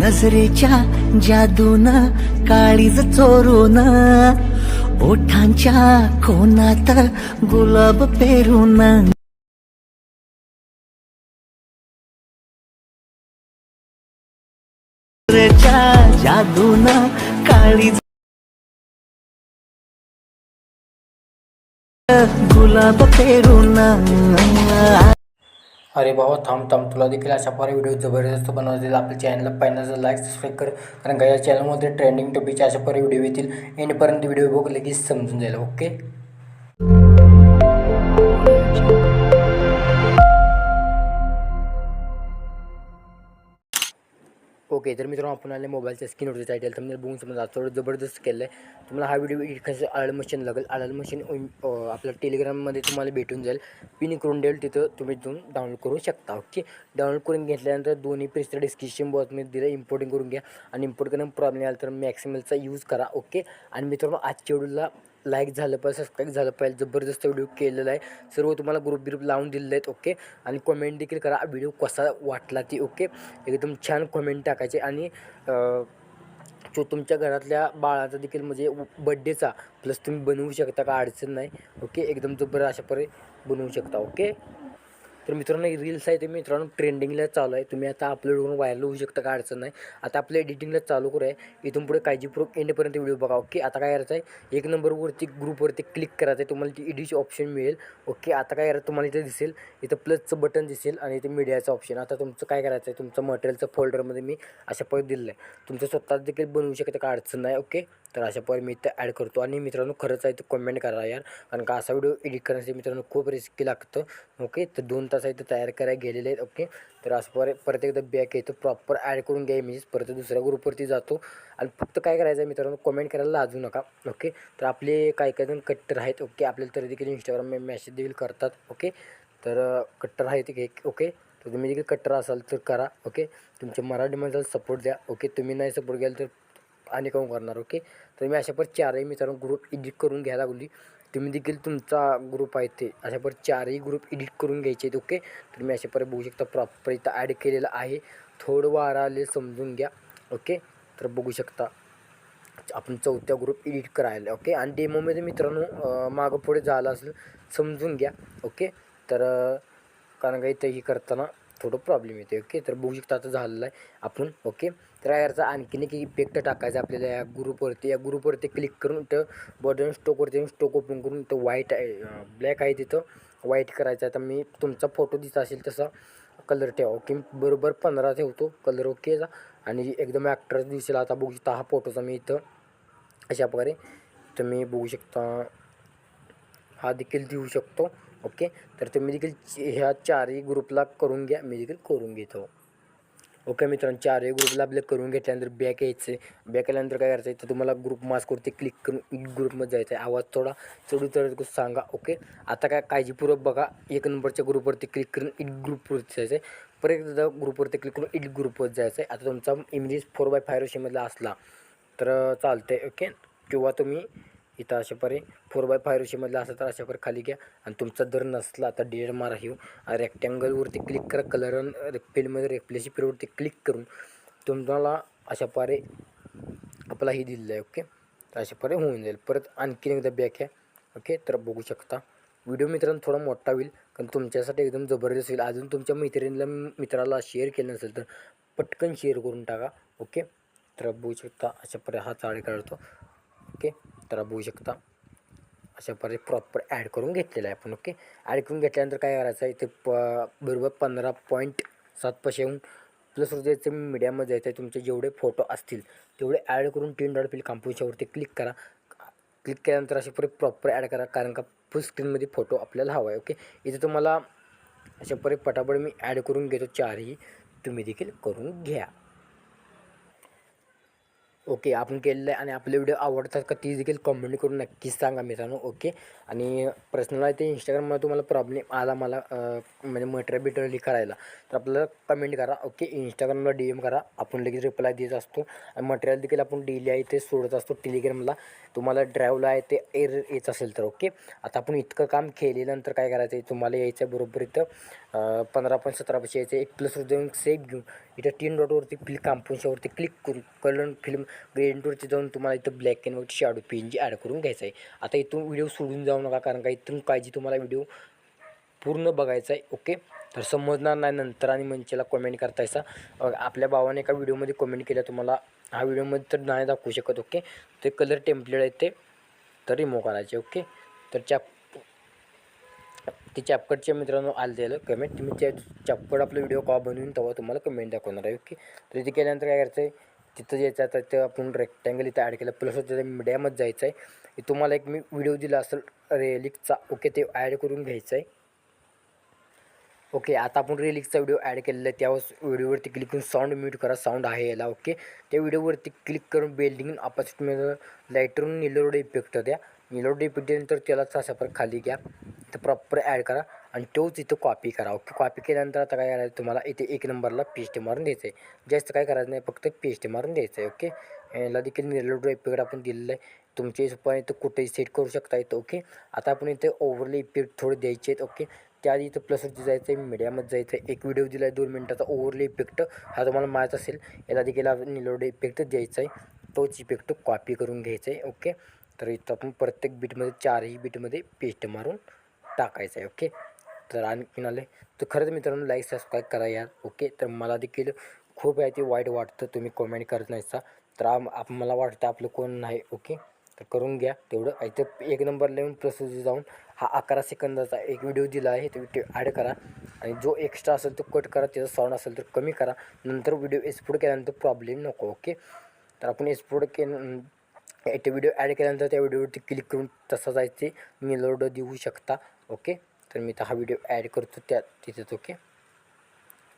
नजरेच्या जादून काळीज चोरून ओठांच्या कोणात गुलाब पेरून. जादून काळीज गुलाब पेरून. अरे बाबा थांब थांब. तुला देखील अशा प्रकारे व्हिडिओ जबरदस्त बनवतील. आपल्या चॅनलला पहिल्यांदा लाईक सबस्क्राईब कर. कारण का या चॅनलमध्ये ट्रेंडिंग टॉपिकचे अशा प्रकारे व्हिडिओ येतील. एंडपर्यंत व्हिडिओ बघ लगेच समजून जाईल. ओके ओके तर मित्रांनो आपण आले मोबाईलच्या स्क्रीनवरती टायटल तुम्ही बघून समजा थोडं जबरदस्त केलं आहे तुम्हाला हा व्हिडिओ एडिट कसं आळ मशीन लागेल आळ मशीन आपल्या टेलिग्राममध्ये तुम्हाला भेटून जाईल. पिन करून देईल तिथं तुम्ही जाऊन डाउनलोड करू शकता ओके डाउनलोड करून घेतल्यानंतर दोन्ही पेज डिस्क्रिप्शन बॉक्समध्ये दिलं इम्पोर्टिंग करून घ्या. आणि इम्पोर्ट करणं प्रॉब्लेम आला तर मॅक्सिमलचा यूज करा ओके आणि मित्रांनो आजच्या व्हिडिओला लाईक झालं पाहिजे सबस्क्राईब झालं पाहिजे जबरदस्त व्हिडिओ केलेला आहे. सर्व तुम्हाला ग्रुप ग्रुप लावून दिलेले आहेत ओके आणि कॉमेंट देखील करा व्हिडिओ कसा वाटला ती ओके एकदम छान कॉमेंट टाकायचे. आणि जो तुमच्या घरातल्या बाळाचा देखील म्हणजे बड्डेचा प्लस तुम्ही बनवू शकता का अडचण नाही ओके एकदम जबर अशा परे बनवू शकता ओके तर मित्रांनो रील्स आहे ते मित्रांनो ट्रेंडिंगला चालू आहे. तुम्ही आता अपलोड करून व्हायरल होऊ शकता का अडचण नाही. आता आपल्या एडिटिंगला चालू करू आहे इथून पुढे काळजीपूर्वक एंडपर्यंत व्हिडिओ बघा ओके आता काय करायचं आहे एक नंबरवरती ग्रुपवरती क्लिक करायचं आहे तुम्हाला ती एडिट ऑप्शन मिळेल ओके आता काय करायचं? तुम्हाला इथं दिसेल इथं प्लसचं बटन दिसेल आणि इथे मीडियाचं ऑप्शन आता तुमचं काय करायचं आहे तुमचं मटेरियलचं फोल्डरमध्ये मी अशा पद्धत दिलेलं आहे. तुमचं स्वतःच देखील बनवू शकता का अडचण नाही ओके तर अशा प्रकारे मी इथं ॲड करतो. आणि मित्रांनो खरंच आहे तर कमेंट करा यार. कारण का असा व्हिडिओ एडिट करण्यासाठी मित्रांनो खूप रिस्की लागतं ओके तर दोन तास असा इथं तयार करायला गेलेले आहेत ओके तर असं पर परत एकदा बॅक येतो प्रॉपर ॲड करून घ्या इमेजेस परत दुसऱ्या ग्रुपवरती जातो. आणि फक्त काय करायचं आहे मित्रांनो कमेंट करायला लाजू नका ओके तर आपले काही काही जण कट्टर आहेत ओके आपल्याला तरी देखील इंस्टाग्राम मेसेज देखील करतात ओके तर कट्टर आहेत एक ओके तर तुम्ही देखील कट्टर असाल तर करा ओके तुमच्या मराठीमध्ये सपोर्ट द्या ओके तुम्ही नाही सपोर्ट घ्याल तर आणि काऊन करणार ओके तर मी अशा पर चारही मित्रांनो ग्रुप एडिट करून घ्यायला लागली तुम्ही देखील तुमचा ग्रुप आहे ते अशा पर चारही ग्रुप एडिट करून घ्यायचे आहेत ओके तुम्ही अशा पर बघू शकता प्रॉपर इथं ॲड केलेलं आहे. थोडं वाराले समजून घ्या ओके तर बघू शकता आपण चौथ्या ग्रुप एडिट करायला ओके आणि डेमोमध्ये मित्रांनो मागं पुढे झालं असेल समजून घ्या ओके तर कारण का इथं हे करताना थोडं प्रॉब्लेम येते ओके तर बघू शकता आता झालेलं आहे. आपण ओके तर याचा आणखीन एक इफेक्ट टाकायचा आपल्याला या ग्रुपवरती या ग्रुपवरती क्लिक करून तर बटन स्टोकवरती स्टोक ओपन करून तर व्हाईट आहे ब्लॅक आहे तिथं. व्हाईट करायचं आहे. तर मी तुमचा फोटो दिसत असेल तसा कलर ठेवा ओके बरोबर पंधरा ठेवतो कलर ओकेचा आणि एकदम ॲक्टर दिसेल. आता बघू शकता हा फोटोचा मी इथं अशा प्रकारे तुम्ही बघू शकता. हा देखील देऊ शकतो. ओके? तर तुम्ही देखील ह्या चारही ग्रुपला करून घ्या मी देखील करून घेतो. ओके मित्रांनो चारही ग्रुपला आपल्या करून घेतल्यानंतर बॅक यायचं. आहे बॅक आल्यानंतर काय करायचं आहे तर तुम्हाला ग्रुप मास्कवरती क्लिक करून ग्रुपमध्ये जायचं आहे आवाज थोडा चढू चढ सांगा ओके? आता काय काळजीपूर्वक बघा एक नंबरच्या ग्रुपवरती क्लिक करून इट ग्रुपवरती जायचं आहे परत एकदा ग्रुपवरती क्लिक करून इट ग्रुपवर जायचं आहे आता तुमचा इंग्लिश फोर बाय फाय रेशीमधला असला तर चालतं आहे ओके? किंवा तुम्ही इथं अशा परे फोर बाय फाय रेशीमधला असेल तर अशा परे खाली घ्या. आणि तुमचा जर नसला तर डी एड मारा घेऊ रेक्टँगलवरती क्लिक करा कलर फिल्डमध्ये रेप्लेसी पिरियडवरती क्लिक करून तुम्हाला अशा पारे आपला ही दिलेलं आहे ओके तर अशा पारे होऊन जाईल. परत आणखीन एकदा बॅक आहे ओके तर बघू शकता. व्हिडिओ मित्रांनो थोडा मोठा होईल कारण तुमच्यासाठी एकदम जबरदस्त होईल. अजून तुमच्या मैत्रिणीला मित्राला शेअर केलं नसेल तर पटकन शेअर करून टाका ओके तर बघू शकता अशा प्रकारे हा चाळे काढतो ओके तर बघू शकता. अशा प्रकारे प्रॉपर ॲड करून घेतलेलं आहे आपण ओके ॲड करून घेतल्यानंतर काय करायचं आहे ते प बरोबर पंधरा पॉईंट सात पैसे येऊन प्लस जायचं मीडियामध्ये जायचं आहे तुमचे जेवढे फोटो असतील तेवढे ॲड करून तीन डॉट फिल काम्पोजच्यावरती क्लिक करा. क्लिक केल्यानंतर असे पुरे प्रॉपर ॲड करा कारण का फुल स्क्रीनमध्ये फोटो आपल्याला हवा आहे ओके इथे तुम्हाला अशा परे पटापट मी ॲड करून घेतो चारही तुम्ही देखील करून घ्या. ओके आपण केलेलं आहे आणि आपले व्हिडिओ आवडतात का ती देखील कमेंट करून नक्कीच सांगा मित्रांनो ओके. आणि पर्सनल आहे ते इंस्टाग्राममध्ये तुम्हाला प्रॉब्लेम आला मला म्हणजे मटेरियल बिटेरियल करायला. तर आपल्याला कमेंट करा ओके. इंस्टाग्रामला डी एम करा आपण लगेच रिप्लाय देत असतो. आणि मटेरियल देखील आपण डेली आहे ते सोडत असतो टेलिग्रामला तुम्हाला ड्राईव्हला आहे ते एर येत असेल तर ओके. आता आपण इतकं काम केल्यानंतर काय करायचं आहे? तुम्हाला यायचं आहे बरोबर इथं पंधरा पॉईंट सतरा पैसे यायचं. एक प्लस देऊन सेफ घेऊन. इथं तीन डॉटवरती क्लिक कांपोनच्यावरती क्लिक करून कलर फिल्म ग्रेडियंटवरती जाऊन तुम्हाला इथं black and white shadow P N G add करून घ्यायचं आहे. आता इथून व्हिडिओ सोडून जाऊ नका कारण का इथून काळजी तुम्हाला व्हिडिओ पूर्ण बघायचा आहे ओके तर समजणार नाही नंतर आणि मंचेला कमेंट करतायचा आपल्या भावाने एका व्हिडिओमध्ये कमेंट केल्या तुम्हाला हा व्हिडिओमध्ये तर नाही दाखवू शकत ओके ते कलर टेम्पलेट आहे ते तर रिमूव्ह करायचे ओके तर चॅप ते चॅपकटच्या मित्रांनो आलं त्याला कमेंट तुम्ही त्या चॅपकट आपला व्हिडिओ कॉ बनवून तेव्हा तुम्हाला कमेंट दाखवणार आहे ओके तर इथे केल्यानंतर काय करायचं आहे तिथं जायचं आता ते आपण रेक्टँगल इथं ॲड केलं. प्लस त्याच्या मीडियामध्ये जायचं आहे तुम्हाला एक मी व्हिडिओ दिला असेल रेलिकचा ओके ते ॲड करून घ्यायचं आहे ओके आता आपण रेलिकचा व्हिडिओ ॲड केलेला आहे. त्यावर व्हिडिओवरती क्लिक करून साऊंड म्यूट करा. साऊंड आहे याला ओके त्या व्हिडिओवरती क्लिक करून बेल्डिंग अपोजिटमध्ये लाईटरून निलोड इफेक्ट द्या. निलोड इफेक्ट दिल्यानंतर त्यालाच पर खाली घ्या. तर प्रॉपर ॲड करा. आणि तोच इथं कॉपी करा ओके कॉपी केल्यानंतर आता काय करायचं? तुम्हाला इथे एक नंबरला पेस्ट मारून द्यायचं आहे जास्त काय करायचं नाही फक्त पेस्ट मारून द्यायचं आहे ओके याला देखील निलोड इफेक्ट आपण दिलेलं आहे. तुमच्या पण इथं कुठेही सेट करू शकता इथं ओके आता आपण इथे ओव्हरले इफेक्ट थोडे द्यायचे आहेत ओके त्याआधी इथं प्लसवरती जायचं आहे मीडियामध्ये जायचं आहे एक व्हिडिओ दिला आहे दोन मिनटाचा ओव्हरले इफेक्ट हा तुम्हाला माहीत असेल याला देखील निलोड इफेक्ट द्यायचा आहे तोच इफेक्ट कॉपी करून घ्यायचा आहे ओके तर इथं आपण प्रत्येक बीटमध्ये चारही बीटमध्ये पेस्ट मारून टाकायचं आहे ओके तर आणखीन आले तर खरंच मित्रांनो लाईक सबस्क्राईब करा यार. ओके तर मला देखील खूप आहे ते वाईट वाटतं तुम्ही कमेंट करत नाहीसा. तर आम आप मला वाटतं आपलं कोण नाही ओके तर करून घ्या तेवढं. इथं एक नंबर लिहून प्रोसेस जाऊन हा अकरा सेकंदाचा एक व्हिडिओ दिला आहे तो व्हिडिओ ॲड करा. आणि जो एक्स्ट्रा असेल तो कट करा त्याचा साऊंड असेल तर कमी करा. नंतर व्हिडिओ एक्सपोर्ट केल्यानंतर प्रॉब्लेम नको ओके तर आपण एक्सपोर्ट के ते व्हिडिओ ॲड केल्यानंतर त्या व्हिडिओवरती क्लिक करून तसा जायचे. निलोड देऊ शकता ओके तर मी तर हा व्हिडिओ ॲड करतो त्या तिथेच ओके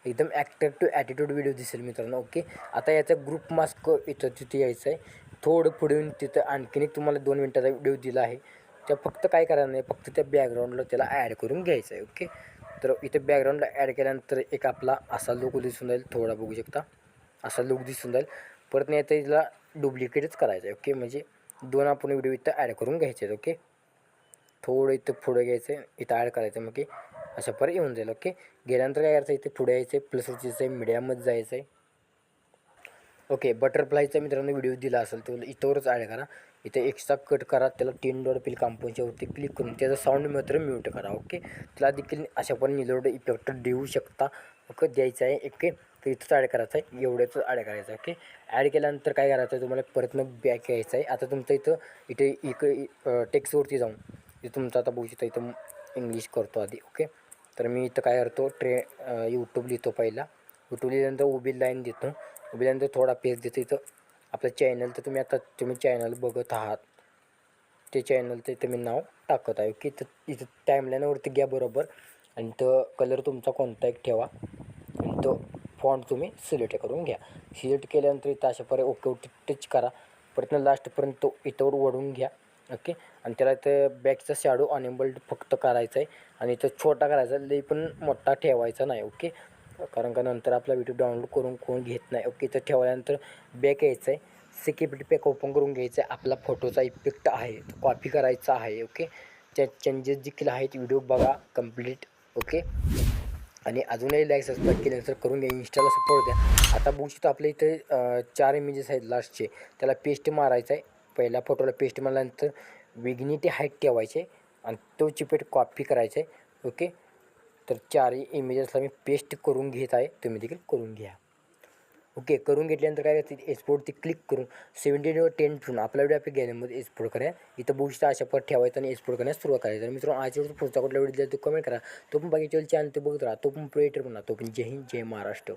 एकदम ॲक्टिव्ह ॲटिट्यूड व्हिडिओ दिसेल मित्रांनो ओके आता याचा ग्रुप मास्क इथं तिथे यायचं आहे. थोडं पुढे येऊन तिथं आणखीन एक तुम्हाला दोन मिनटाचा व्हिडिओ दिला आहे. त्या फक्त काय करायचं नाही फक्त त्या बॅकग्राऊंडला त्याला ॲड करून घ्यायचं आहे ओके तर इथे बॅकग्राऊंडला ॲड केल्यानंतर एक आपला असा लुक दिसून जाईल थोडा बघू शकता. असा लुक दिसून जाईल परत नाही तर तिला डुप्लिकेटच करायचं आहे ओके म्हणजे दोन आपण व्हिडिओ इथं ॲड करून घ्यायचे आहेत ओके थोडं इथं पुढं घ्यायचं आहे इथं ॲड करायचं मग की अशा परत येऊन जाईल ओके? गेल्यानंतर काय करायचं इथे पुढे यायचं आहे प्लस आहे मीडियामध्ये जायचं आहे ओके बटरफ्लायचा मित्रांनो व्हिडिओ दिला असेल तो इथंवरच ॲड करा. इथे एक्स्ट्रा कट करा त्याला तीन डॉट पिल कांपोनच्यावरती क्लिक करून त्याचा साऊंड मात्र म्यूट करा ओके? त्याला देखील अशा पण निलोड इफेक्ट देऊ शकता. ओके द्यायचं आहे ओके? तर इथंच ॲड करायचं आहे एवढंच ॲड करायचं आहे ओके? ॲड केल्यानंतर काय करायचं आहे तुम्हाला परत मग बॅक यायचं आहे. आता तुमचं इथं इथे इकडे टेक्स्टवरती जाऊन. जे तुमचं आता बघू शकता इथं इंग्लिश करतो आधी ओके तर मी इथं काय करतो ट्रे यूट्यूब लिहितो पहिला. यूट्यूब लिहिल्यानंतर उभी लाईन देतो. उभी लाईनंतर थोडा पेज देतो. इथं आपलं चॅनल तर तुम्ही आता तुम्ही चॅनल बघत आहात. ते चॅनल इथं मी नाव टाकत आहे ओके तर इथं टाईमलाईनवरती घ्या बरोबर. आणि तो कलर तुमचा कोणता एक ठेवा. आणि तो फॉन्ट तुम्ही सिलेक्ट करून घ्या. सिलेक्ट केल्यानंतर इथं अशा ओके ओ टच करा. परत लास्टपर्यंत तो इथंवर ओढून घ्या ओके आणि त्याला इथं बॅकचा शॅडो अनेबल्ड फक्त करायचा आहे आणि इथं छोटा करायचा लई पण मोठा ठेवायचा नाही ओके कारण का नंतर आपला व्हिडिओ डाउनलोड करून कोण घेत नाही ओके तर ठेवल्यानंतर बॅक यायचं आहे सिक्युरिटी पॅक ओपन करून घ्यायचं आहे आपला फोटोचा इफेक्ट आहे कॉपी करायचा आहे ओके त्या चेंजेस देखील आहेत व्हिडिओ बघा कंप्लीट ओके आणि अजूनही लाईक सबस्क्राईब केल्यानंतर करून घ्या. इंस्टाला सपोर्ट द्या. आता बघू शकतो आपल्या इथे चार इमेजेस आहेत लास्टचे त्याला पेस्ट मारायचा आहे पहिल्या फोटोला पेस्ट मारल्यानंतर विग्निटी हाईट ठेवायचे आणि तो चिपेट कॉपी करायचे आहे ओके? तर चारही इमेजेसला मी पेस्ट करून घेत आहे तुम्ही देखील करून घ्या. ओके करून घेतल्यानंतर काय करते एक्सपोर्ट ती क्लिक करून सेवन्टी व टेन ठेवून आपल्या व्हिडिओ आपल्या गॅलरीमध्ये एक्सपोर्ट करा. इथं बघू अशा पर ठेवायचं आणि एक्सपोर्ट करण्यास सुरुवात करायचं. तर मित्रांनो आजच्या पुढचा कुठला व्हिडिओ दिला तो कमेंट करा. तो पण बाकीच्या चॅनल ते बघत राहा. तो पण प्रेटर म्हणा तो पण जय हिंद जय महाराष्ट्र.